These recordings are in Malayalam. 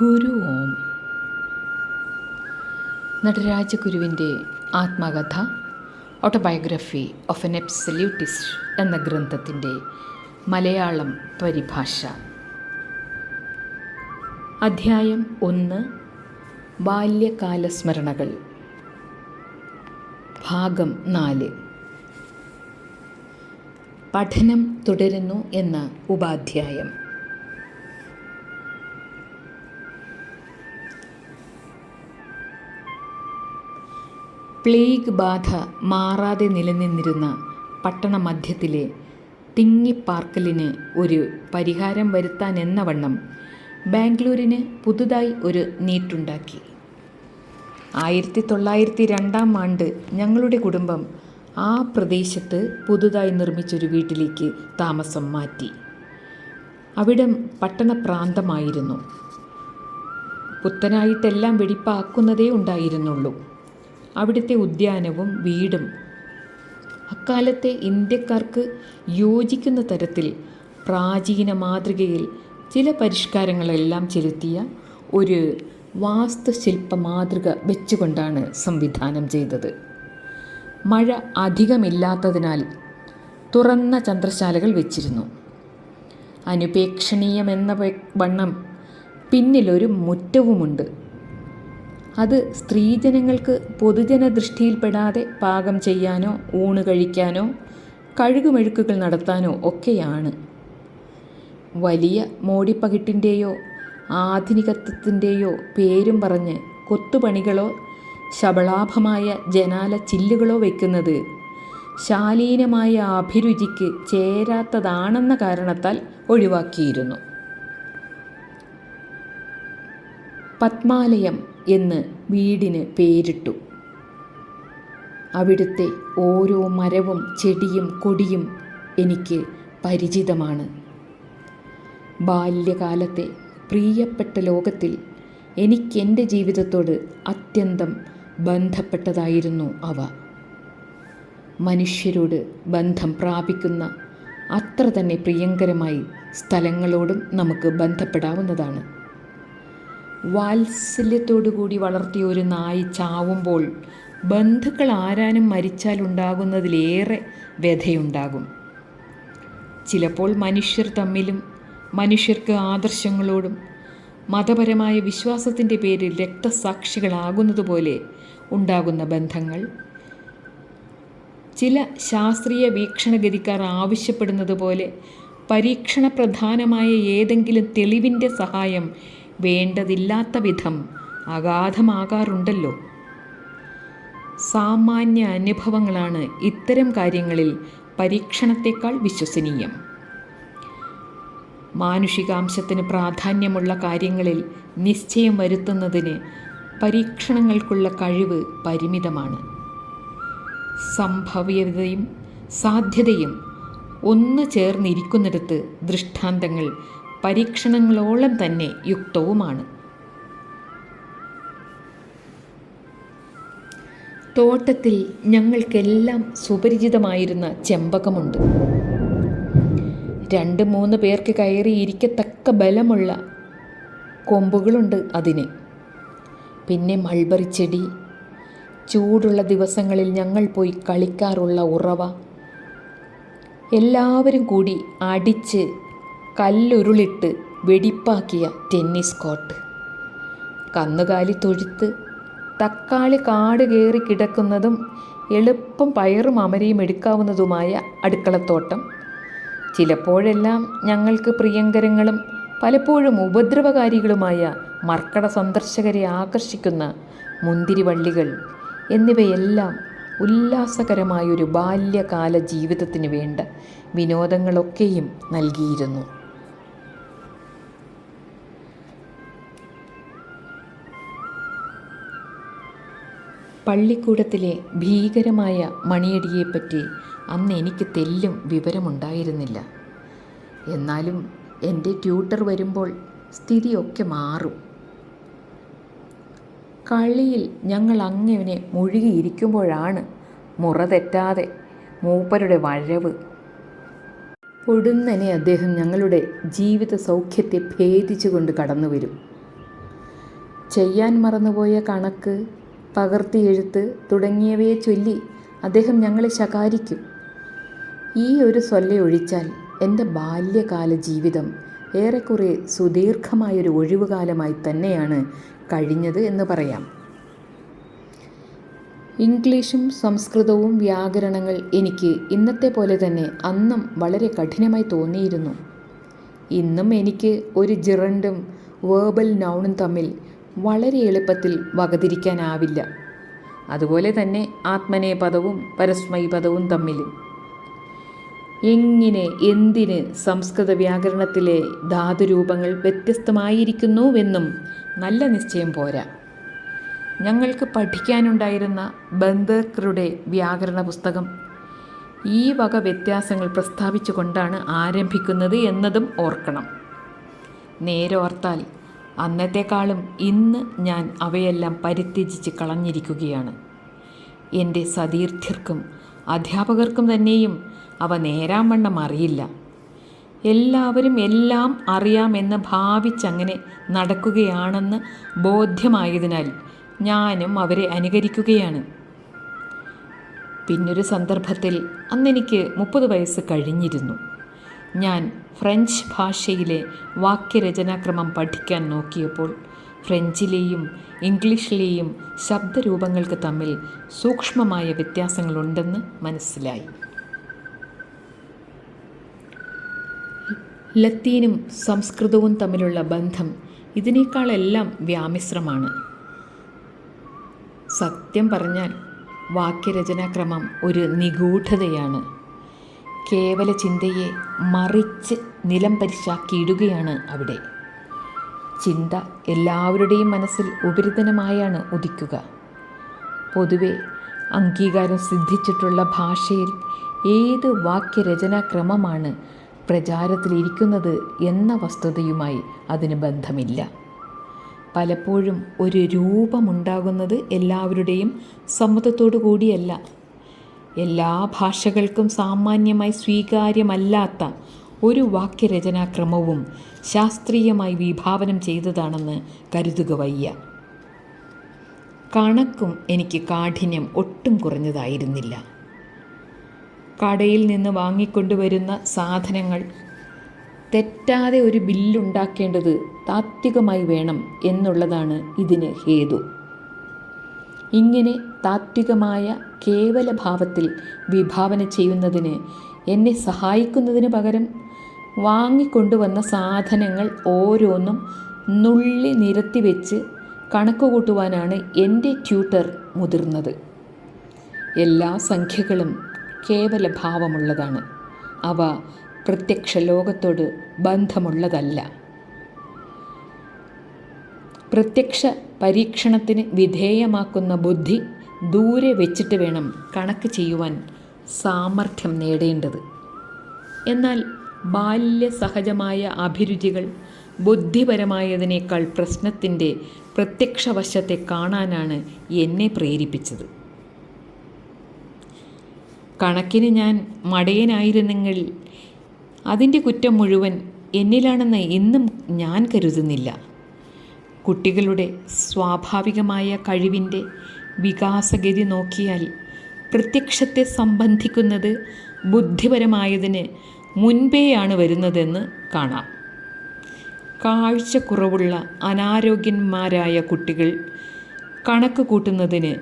ഗുരു ഓം. നടരാജഗുരുവിന്റെ ആത്മകഥ ഓട്ടോബയോഗ്രഫി ഓഫ് എൻ എബ്സല്യൂട്ടിസ്റ്റ് എന്ന ഗ്രന്ഥത്തിന്റെ മലയാളം പരിഭാഷ. അധ്യായം ഒന്ന് ബാല്യകാല സ്മരണകൾ ഭാഗം നാല്. പഠനം തുടരുന്നു എന്ന ഉപാധ്യായം. പ്ലേഗ് ബാധ മാറാതെ നിലനിന്നിരുന്ന പട്ടണ മധ്യത്തിലെ തിങ്ങിപ്പാർക്കലിന് ഒരു പരിഹാരം വരുത്താൻ എന്ന വണ്ണം ബാംഗ്ലൂരിന് പുതുതായി ഒരു നീറ്റുണ്ടാക്കി ആയിരത്തി തൊള്ളായിരത്തി രണ്ടാം ആണ്ട് ഞങ്ങളുടെ കുടുംബം ആ പ്രദേശത്ത് പുതുതായി നിർമ്മിച്ചൊരു വീട്ടിലേക്ക് താമസം മാറ്റി. അവിടം പട്ടണപ്രാന്തമായിരുന്നു. പുത്തനായിട്ടെല്ലാം വെടിപ്പാക്കുന്നതേ ഉണ്ടായിരുന്നുള്ളൂ. അവിടുത്തെ ഉദ്യാനവും വീടും. അക്കാലത്തെ ഇന്ത്യക്കാർക്ക് യോജിക്കുന്ന തരത്തിൽ പ്രാചീന മാതൃകയിൽ ചില പരിഷ്കാരങ്ങളെല്ലാം ചെലുത്തിയ ഒരു വാസ്തുശില്പ മാതൃക വെച്ചുകൊണ്ടാണ് സംവിധാനം ചെയ്തത്. മഴ അധികമില്ലാത്തതിനാൽ തുറന്ന ചന്ദ്രശാലകൾ വെച്ചിരുന്നു. അനുപേക്ഷണീയമെന്ന വണ്ണം പിന്നിലൊരു മുറ്റവുമുണ്ട്. അത് സ്ത്രീജനങ്ങൾക്ക് പൊതുജന ദൃഷ്ടിയിൽപ്പെടാതെ പാകം ചെയ്യാനോ ഊണ് കഴിക്കാനോ കഴുകുമെഴുക്കുകൾ നടത്താനോ ഒക്കെയാണ്. വലിയ മോടിപ്പകിട്ടിന്റെയോ ആധുനികത്വത്തിന്റെയോ പേരും പറഞ്ഞ് കൊത്തുപണികളോ ശബളാഭമായ ജനാല ചില്ലുകളോ വയ്ക്കുന്നത് ശാലീനമായ അഭിരുചിക്ക് ചേരാത്തതാണെന്ന കാരണത്താൽ ഒഴിവാക്കിയിരുന്നു. പത്മാലയം എന്ന് വീടിന് പേരിട്ടു. അവിടുത്തെ ഓരോ മരവും ചെടിയും കൊടിയും എനിക്ക് പരിചിതമാണ്. ബാല്യകാലത്തെ പ്രിയപ്പെട്ട ലോകത്തിൽ എനിക്കെന്റെ ജീവിതത്തോട് അത്യന്തം ബന്ധപ്പെട്ടതായിരുന്നു അവ. മനുഷ്യരോട് ബന്ധം പ്രാപിക്കുന്ന അത്ര തന്നെ പ്രിയങ്കരമായി സ്ഥലങ്ങളോടും നമുക്ക് ബന്ധപ്പെടാവുന്നതാണ്. വാത്സല്യത്തോടുകൂടി വളർത്തിയ ഒരു നായി ചാവുമ്പോൾ ബന്ധുക്കൾ ആരാനും മരിച്ചാൽ ഉണ്ടാകുന്നതിലേറെ വ്യഥയുണ്ടാകും. ചിലപ്പോൾ മനുഷ്യർ തമ്മിലും മനുഷ്യർക്ക് ആദർശങ്ങളോടും മതപരമായ വിശ്വാസത്തിന്റെ പേരിൽ രക്തസാക്ഷികളാകുന്നതുപോലെ ഉണ്ടാകുന്ന ബന്ധങ്ങൾ. ചില ശാസ്ത്രീയ വീക്ഷണഗതിക്കാർ ആവശ്യപ്പെടുന്നത് പോലെ പരീക്ഷണ പ്രധാനമായ ഏതെങ്കിലും തെളിവിന്റെ സഹായം വേണ്ടതില്ലാത്ത വിധം അഗാധമാകാറുണ്ടല്ലോ. സാമാന്യ അനുഭവങ്ങളാണ് ഇത്തരം കാര്യങ്ങളിൽ പരീക്ഷണത്തെക്കാൾ വിശ്വസനീയം. മാനുഷികാംശത്തിന് പ്രാധാന്യമുള്ള കാര്യങ്ങളിൽ നിശ്ചയം വരുത്തുന്നതിന് പരീക്ഷണങ്ങൾക്കുള്ള കഴിവ് പരിമിതമാണ്. സംഭവ്യതയും സാധ്യതയും ഒന്ന് ചേർന്നിരിക്കുന്നിടത്ത് ദൃഷ്ടാന്തങ്ങൾ പരീക്ഷണങ്ങളോളം തന്നെ യുക്തവുമാണ്. തോട്ടത്തിൽ ഞങ്ങൾക്കെല്ലാം സുപരിചിതമായിരുന്ന ചെമ്പകമുണ്ട്. രണ്ട് മൂന്ന് പേർക്ക് കയറിയിരിക്കത്തക്ക ബലമുള്ള കൊമ്പുകളുണ്ട് അതിന്. പിന്നെ മൾബറി ചെടി. ചൂടുള്ള ദിവസങ്ങളിൽ ഞങ്ങൾ പോയി കളിക്കാറുള്ള ഉറവ. എല്ലാവരും കൂടി അടിച്ച് കല്ലുരുളിട്ട് വെടിപ്പാക്കിയ ടെന്നീസ് കോർട്ട്. കന്നുകാലി തൊഴുത്ത് തക്കാളി കാട് കയറി കിടക്കുന്നതും എളുപ്പം പയറും അമരയും എടുക്കാവുന്നതുമായ അടുക്കളത്തോട്ടം. ചിലപ്പോഴെല്ലാം ഞങ്ങൾക്ക് പ്രിയങ്കരങ്ങളും പലപ്പോഴും ഉപദ്രവകാരികളുമായ മർക്കട സന്ദർശകരെ ആകർഷിക്കുന്ന മുന്തിരിവള്ളികൾ എന്നിവയെല്ലാം ഉല്ലാസകരമായൊരു ബാല്യകാല ജീവിതത്തിന് വേണ്ട വിനോദങ്ങളൊക്കെയും നൽകിയിരുന്നു. പള്ളിക്കൂടത്തിലെ ഭീകരമായ മണിയടിയെപ്പറ്റി അന്ന് എനിക്ക് തെല്ലും വിവരമുണ്ടായിരുന്നില്ല. എന്നാലും എന്റെ ട്യൂട്ടർ വരുമ്പോൾ സ്ഥിതിയൊക്കെ മാറും. കളിയിൽ ഞങ്ങൾ അങ്ങനെ മുഴുകിയിരിക്കുമ്പോഴാണ് മുറ തെറ്റാതെ മൂപ്പരുടെ വഴവ് പൊടുന്നനെ അദ്ദേഹം ഞങ്ങളുടെ ജീവിത സൗഖ്യത്തെ ഭേദിച്ചുകൊണ്ട് കടന്നു വരും ചെയ്യാൻ മറന്നുപോയ കണക്ക് പകർത്തി എഴുത്ത് തുടങ്ങിയവയെ ചൊല്ലി അദ്ദേഹം ഞങ്ങളെ ശകാരിക്കും. ഈ ഒരു ഒഴിച്ചാൽ എന്റെ ബാല്യകാല ജീവിതം ഏറെക്കുറെ സുദീർഘമായൊരു ഒഴിവുകാലമായി തന്നെയാണ് കഴിഞ്ഞത് എന്ന് പറയാം. ഇംഗ്ലീഷും സംസ്കൃതവും വ്യാകരണങ്ങൾ എനിക്ക് ഇന്നത്തെ പോലെ തന്നെ അന്നും വളരെ കഠിനമായി തോന്നിയിരുന്നു. ഇന്നും എനിക്ക് ഒരു ജിറണ്ടും വേർബൽ നൗണും തമ്മിൽ വളരെ എളുപ്പത്തിൽ വകതിരിക്കാനാവില്ല. അതുപോലെ തന്നെ ആത്മനേ പദവും പരസ്മൈ പദവും തമ്മിലും എങ്ങനെ എന്തിന് സംസ്കൃത വ്യാകരണത്തിലെ ധാതുരൂപങ്ങൾ വ്യത്യസ്തമായിരിക്കുന്നുവെന്നും നല്ല നിശ്ചയം പോരാ. ഞങ്ങൾക്ക് പഠിക്കാനുണ്ടായിരുന്ന ബന്ധക്കറുടെ വ്യാകരണ പുസ്തകം ഈ വക വ്യത്യാസങ്ങൾ പ്രസ്താവിച്ചുകൊണ്ടാണ് ആരംഭിക്കുന്നത് എന്നതും ഓർക്കണം. നേരോർത്താൽ അന്നത്തെക്കാളും ഇന്ന് ഞാൻ അവയെല്ലാം പരിത്യജിച്ച് കളഞ്ഞിരിക്കുകയാണ്. എന്റെ സതീർത്ഥ്യർക്കും അധ്യാപകർക്കും തന്നെയും അവ നേരാവണ്ണം അറിയില്ല. എല്ലാവരും എല്ലാം അറിയാമെന്ന് ഭാവിച്ചങ്ങനെ നടക്കുകയാണെന്ന് ബോധ്യമായതിനാൽ ഞാനും അവരെ അനുകരിക്കുകയാണ്. പിന്നൊരു സന്ദർഭത്തിൽ അന്നെനിക്ക് മുപ്പത് വയസ്സ് കഴിഞ്ഞിരുന്നു. ഞാൻ ഫ്രഞ്ച് ഭാഷയിലെ വാക്യരചനാക്രമം പഠിക്കാൻ നോക്കിയപ്പോൾ ഫ്രഞ്ചിലെയും ഇംഗ്ലീഷിലെയും ശബ്ദരൂപങ്ങൾക്ക് തമ്മിൽ സൂക്ഷ്മമായ വ്യത്യാസങ്ങളുണ്ടെന്ന് മനസ്സിലായി. ലത്തീനും സംസ്കൃതവും തമ്മിലുള്ള ബന്ധം ഇതിനേക്കാളെല്ലാം വ്യാമിശ്രമാണ്. സത്യം പറഞ്ഞാൽ വാക്യരചനാക്രമം ഒരു നിഗൂഢതയാണ്. കേവല ചിന്തയെ മറിച്ച് നിലം പരിശാക്കിയിടുകയാണ് അവിടെ. ചിന്ത എല്ലാവരുടെയും മനസ്സിൽ ഉപരിതനമായാണ് ഉദിക്കുക. പൊതുവെ അംഗീകാരം സിദ്ധിച്ചിട്ടുള്ള ഭാഷയിൽ ഏത് വാക്യരചനാക്രമമാണ് പ്രചാരത്തിലിരിക്കുന്നത് എന്ന വസ്തുതയുമായി അതിന് ബന്ധമില്ല. പലപ്പോഴും ഒരു രൂപമുണ്ടാകുന്നത് എല്ലാവരുടെയും സമ്മതത്തോടു കൂടിയല്ല എല്ലാ ഭാഷകൾക്കും സാമാന്യമായി സ്വീകാര്യമല്ലാത്ത ഒരു വാക്യരചനാക്രമവും ശാസ്ത്രീയമായി വിഭാവനം ചെയ്തതാണെന്ന് കരുതുക വയ്യ. കണക്കും എനിക്ക് കാഠിന്യം ഒട്ടും കുറഞ്ഞതായിരുന്നില്ല. കടയിൽ നിന്ന് വാങ്ങിക്കൊണ്ടുവരുന്ന സാധനങ്ങൾ തെറ്റാതെ ഒരു ബില്ലുണ്ടാക്കേണ്ടത് താത്വികമായി വേണം എന്നുള്ളതാണ് ഇതിന് ഹേതു. ഇങ്ങനെ താത്വികമായ കേവല ഭാവത്തിൽ വിഭാവന ചെയ്യുന്നതിന് എന്നെ സഹായിക്കുന്നതിന് പകരം വാങ്ങിക്കൊണ്ടുവന്ന സാധനങ്ങൾ ഓരോന്നും നുള്ളി നിരത്തി വെച്ച് കണക്ക് കൂട്ടുവാനാണ് എന്റെ ട്യൂട്ടർ മുതിർന്നത്. എല്ലാ സംഖ്യകളും കേവല ഭാവമുള്ളതാണ് അവ പ്രത്യക്ഷ ലോകത്തോട് ബന്ധമുള്ളതല്ല. പ്രത്യക്ഷ പരീക്ഷണത്തിന് വിധേയമാക്കുന്ന ബുദ്ധി ദൂരെ വെച്ചിട്ട് വേണം കണക്ക് ചെയ്യുവാൻ സാമർഥ്യം നേടേണ്ടത്. എന്നാൽ ബാല്യ സഹജമായ അഭിരുചികൾ ബുദ്ധിപരമായതിനേക്കാൾ പ്രശ്നത്തിന്റെ പ്രത്യക്ഷവശത്തെ കാണാനാണ് എന്നെ പ്രേരിപ്പിച്ചത്. കണക്കിന് ഞാൻ മടയനായിരുന്നെങ്കിൽ അതിന്റെ കുറ്റം മുഴുവൻ എന്നിലാണെന്ന് ഇന്നും ഞാൻ കരുതുന്നില്ല. കുട്ടികളുടെ സ്വാഭാവികമായ കഴിവിന്റെ വികാസഗതി നോക്കിയാൽ പ്രത്യക്ഷത്തെ സംബന്ധിക്കുന്നത് ബുദ്ധിപരമായതിന് മുൻപേയാണ് വരുന്നതെന്ന് കാണാം. കാഴ്ചക്കുറവുള്ള അനാരോഗ്യന്മാരായ കുട്ടികൾ കണക്ക് കൂട്ടുന്നതിന്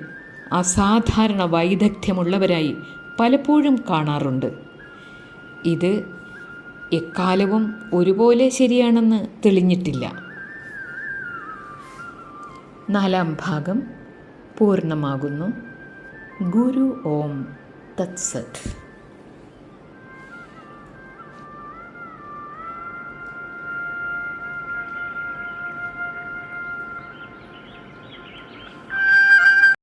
അസാധാരണ വൈദഗ്ധ്യമുള്ളവരായി പലപ്പോഴും കാണാറുണ്ട്. ഇത് എക്കാലവും ഒരുപോലെ ശരിയാണെന്ന് തെളിഞ്ഞിട്ടില്ല. നാലാം ഭാഗം പൂർണമാകുന്നു. ഗുരു ഓം തത്സത്.